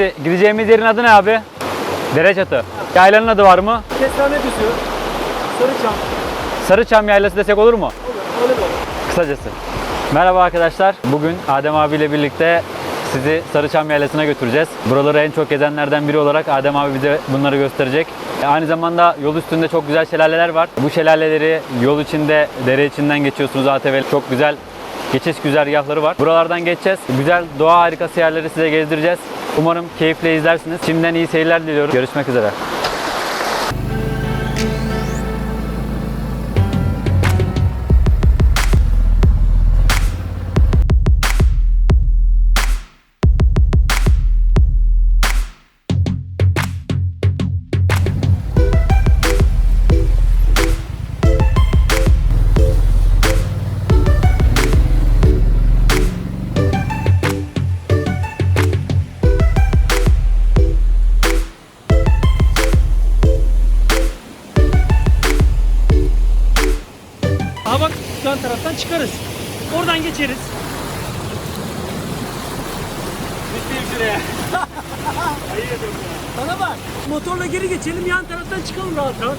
Şimdi gideceğimiz yerin adı ne abi? Dereçatı. Yaylanın adı var mı? Kestane düzü. Sarıçam. Sarıçam Yaylası desek olur mu? Olur. Olur? Kısacası. Merhaba arkadaşlar. Bugün Adem abiyle birlikte sizi Sarıçam Yaylası'na götüreceğiz. Buraları en çok gezenlerden biri olarak Adem abi bize bunları gösterecek. E, Aynı zamanda yol üstünde çok güzel şelaleler var. Bu şelaleleri yol içinde, dere içinden geçiyorsunuz ATV. Çok güzel geçiş güzergahları var. Buralardan geçeceğiz. Güzel doğa harikası yerleri size gezdireceğiz. Umarım keyifle izlersiniz. Şimdiden iyi seyirler diliyorum. Görüşmek üzere. Geri geçelim yan taraftan çıkalım rahat rahat.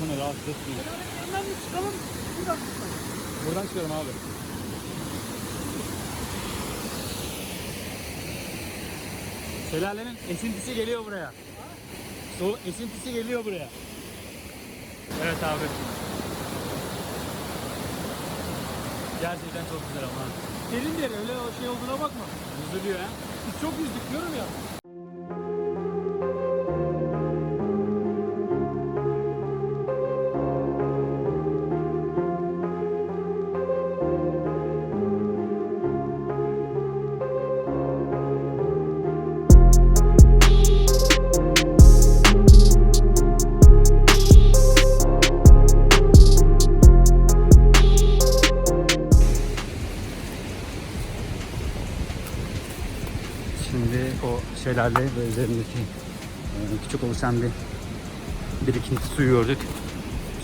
İnsanı rahatsız etmiyor. Hemen bir çıkalım. Buradan Buradan çıkıyorum abi. Şelalenin esintisi geliyor buraya. Su esintisi geliyor buraya. Evet abi. Gerçekten çok güzel ama. Derin derin öyle şey olduğuna bakma. Üzülüyor ha. Biz çok yüzdük diyorum ya. Şelale ve üzerindeki e, küçük oluşan bir birikinti suyu gördük.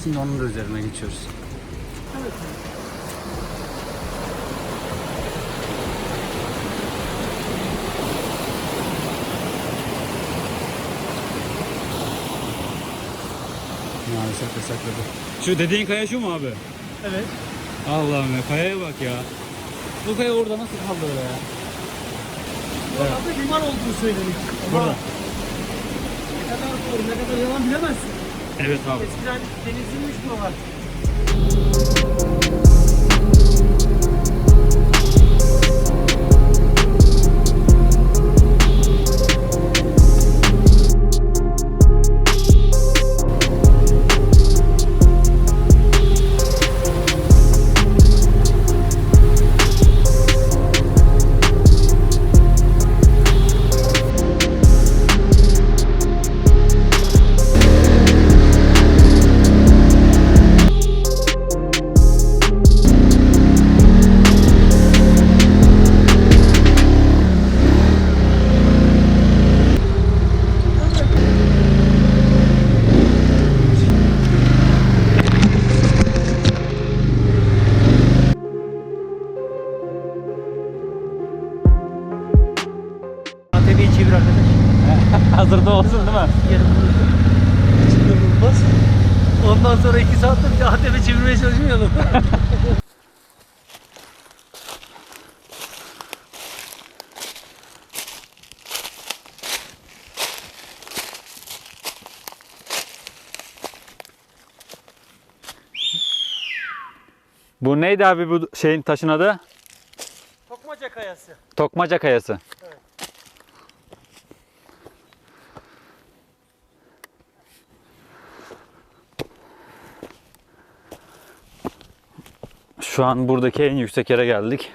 Şimdi onun da üzerine geçiyoruz. Maalesef yasakladı. Şu dediğin kaya şu mu abi? Evet. Allah'ım ya kayaya bak ya. Bu kaya orada nasıl kaldı öyle ya? Orada liman olduğu söylenir. Ama Burada. Ne kadar doğru ne kadar yalan bilemezsin. Evet abi. Eskiden denizliymiş buralar. Hazırda olsun değil mi? Yarım Çıkılmaz. Ondan sonra iki saatte bir de ATV çevirmeye çalışmayalım. Bu neydi abi bu şeyin taşın adı? Tokmaca kayası. Tokmaca kayası. Şu an buradaki en yüksek yere geldik.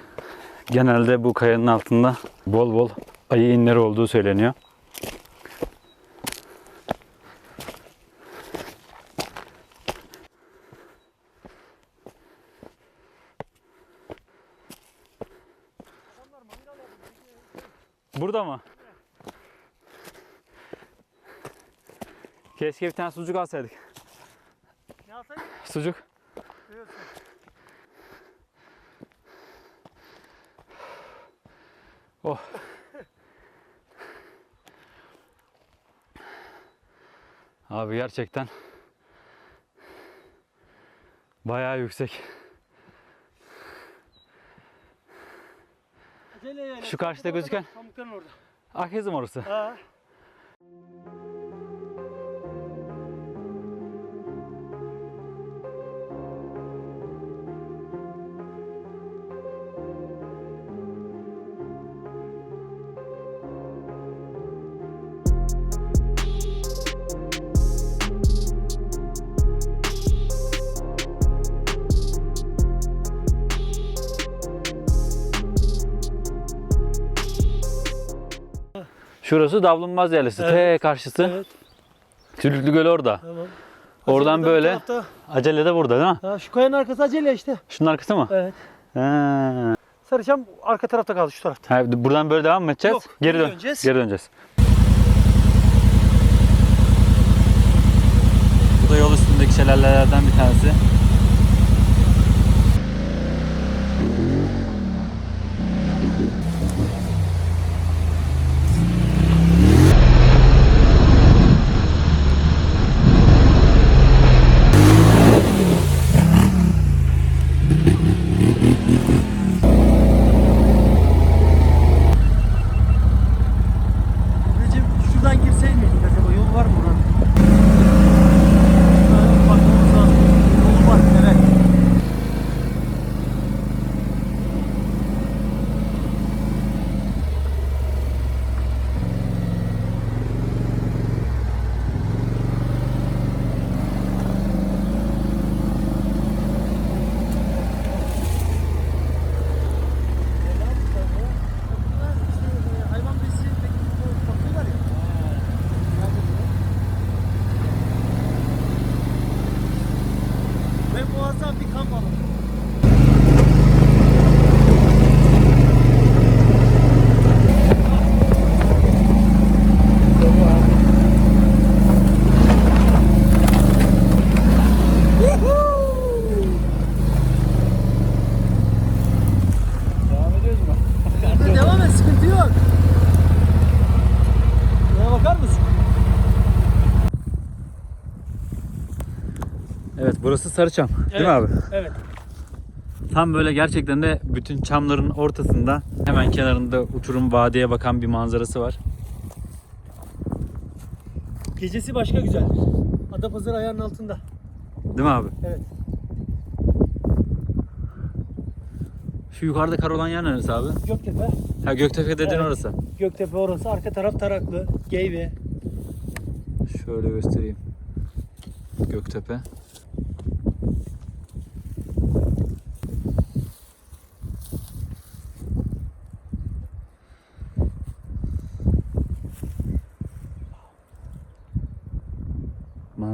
Genelde bu kayanın altında bol bol ayı inleri olduğu söyleniyor. Burada mı? Keşke bir tane sucuk alsaydık. Ne alsaydık? Sucuk. Oh. Abi gerçekten bayağı yüksek. Şu karşıda gözüken- Pamukların orada. Akezim orası. Ha. Şurası Davlumbaz Yaylası. Evet. T karşısı. Evet. Sülüklü Göl orada. Tamam. Oradan Acele de bu böyle. tarafta. Acele de burada değil mi? Ha, şu kayanın arkası acele işte. Şunun arkası mı? Evet. Ha. Sarıçam arka tarafta kaldı şu tarafta. Ha, buradan böyle devam mı edeceğiz? Yok, Geri geri dön. döneceğiz. Geri döneceğiz. Bu da yol üstündeki şelalelerden bir tanesi. Recep şuradan girseydin miydik acaba? Yol var mı buranın? Ha, Bakmamız lazım. Yol var evet. Hayvan besiyetindeki bakıyorlar ya. Ve muazzam bir kamp alanı. Devam ediyoruz mu? Burada devam et, sıkıntı yok. Buna bakar mısın? Evet burası Sarıçam. Değil mi abi? Evet. Tam böyle gerçekten de bütün çamların ortasında hemen kenarında uçurum vadiye bakan bir manzarası var. Gecesi başka güzeldir. Adapazarı ayağının altında. Değil mi abi? Evet. Şu yukarıda kar olan yer neresi abi? Göktepe. Ha Göktepe dediğin Evet. orası. Göktepe orası. Arka taraf Taraklı, Geyve. Şöyle göstereyim. Göktepe.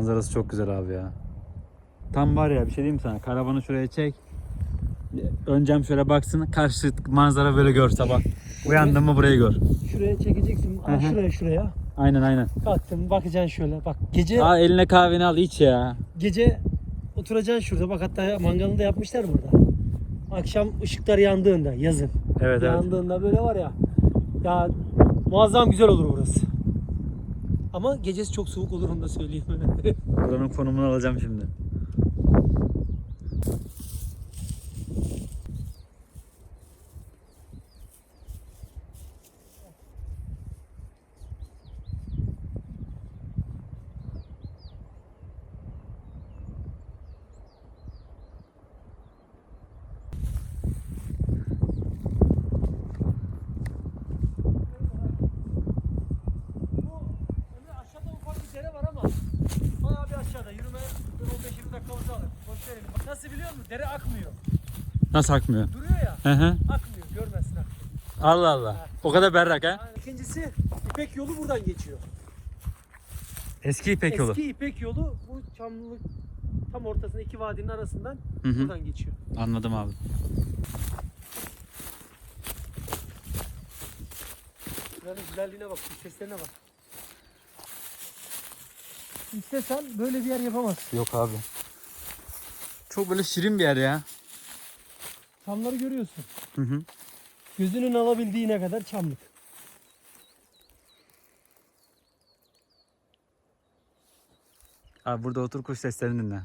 Manzarası çok güzel abi ya. Tam var ya bir şey diyeyim mi sana? Karavanı şuraya çek. Öncem şöyle baksın. Karşı manzara böyle gör sabah. Uyandın mı burayı gör. Şuraya çekeceksin. Hı. şuraya şuraya. Aynen aynen. Kalktın bakacaksın şöyle. Bak gece Aa eline kahveni al iç ya. gece oturacaksın şurada. Bak hatta mangalını da yapmışlar burada. Akşam ışıklar yandığında yazın. Evet evet. Yandığında böyle var ya. Ya muazzam güzel olur burası. Ama gecesi çok soğuk olur onu da söyleyeyim. Buranın konumunu alacağım şimdi. Bu aşağıda ufak bir dere var ama aşağıda. Yürüme 15-20 dakikamızı alır. Boş verelim. Bak nasıl biliyor musun? Dere akmıyor. Nasıl akmıyor? Duruyor ya. Hı hı. Akmıyor. Görmezsin akmıyor. Allah Allah. O kadar berrak ha. Yani ikincisi İpek yolu buradan geçiyor. Eski İpek yolu. Eski İpek yolu bu Çamlılık tam ortasında iki vadinin arasından Hı hı. buradan geçiyor. Anladım abi. Buranın güzelliğine bak, seslerine bak. İstesen böyle bir yer yapamazsın. Yok abi. Çok böyle şirin bir yer ya. Çamları görüyorsun. Hı hı. Gözünün alabildiğine kadar çamlık. Abi burada otur kuş seslerini dinle.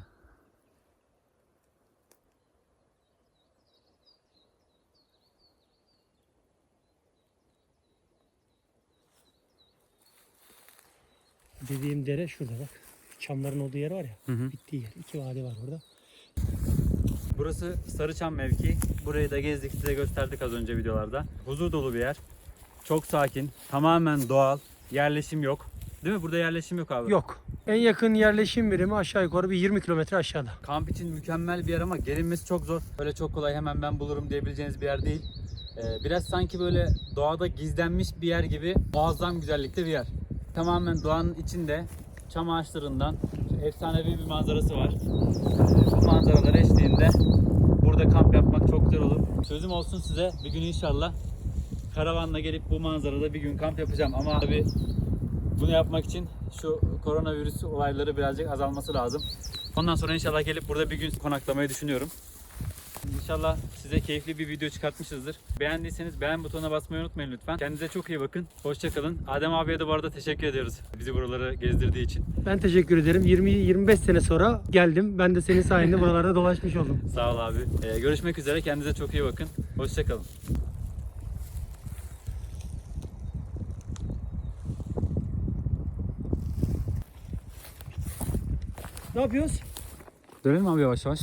Dediğim dere şurada bak. Çamların olduğu yer var ya. Hı hı. Bittiği yer. İki vadi var burada. Burası Sarıçam mevki. Burayı da gezdik size gösterdik az önce videolarda. Huzur dolu bir yer. Çok sakin. Tamamen doğal. Yerleşim yok. Değil mi? Burada yerleşim yok abi. Yok. En yakın yerleşim birimi aşağı yukarı bir 20 kilometre aşağıda. Kamp için mükemmel bir yer ama gelinmesi çok zor. Öyle çok kolay hemen ben bulurum diyebileceğiniz bir yer değil. Ee, biraz sanki böyle doğada gizlenmiş bir yer gibi muazzam güzellikte bir yer. Tamamen doğanın içinde çam ağaçlarından efsanevi bir manzarası var. Bu manzaralar eşliğinde burada kamp yapmak çok güzel olur. Sözüm olsun size bir gün inşallah karavanla gelip bu manzarada bir gün kamp yapacağım ama tabii bunu yapmak için şu koronavirüs olayları birazcık azalması lazım. Ondan sonra inşallah gelip burada bir gün konaklamayı düşünüyorum. İnşallah size keyifli bir video çıkartmışızdır. Beğendiyseniz beğen butonuna basmayı unutmayın lütfen. Kendinize çok iyi bakın. Hoşçakalın. Adem abiye de bu arada teşekkür ediyoruz. Bizi buraları gezdirdiği için. Ben teşekkür ederim. 20-25 sene sonra geldim. Ben de senin sayende buralarda dolaşmış oldum. Sağ ol abi. Ee, görüşmek üzere. Kendinize çok iyi bakın. Hoşçakalın. Ne yapıyoruz? Dönelim abi yavaş yavaş.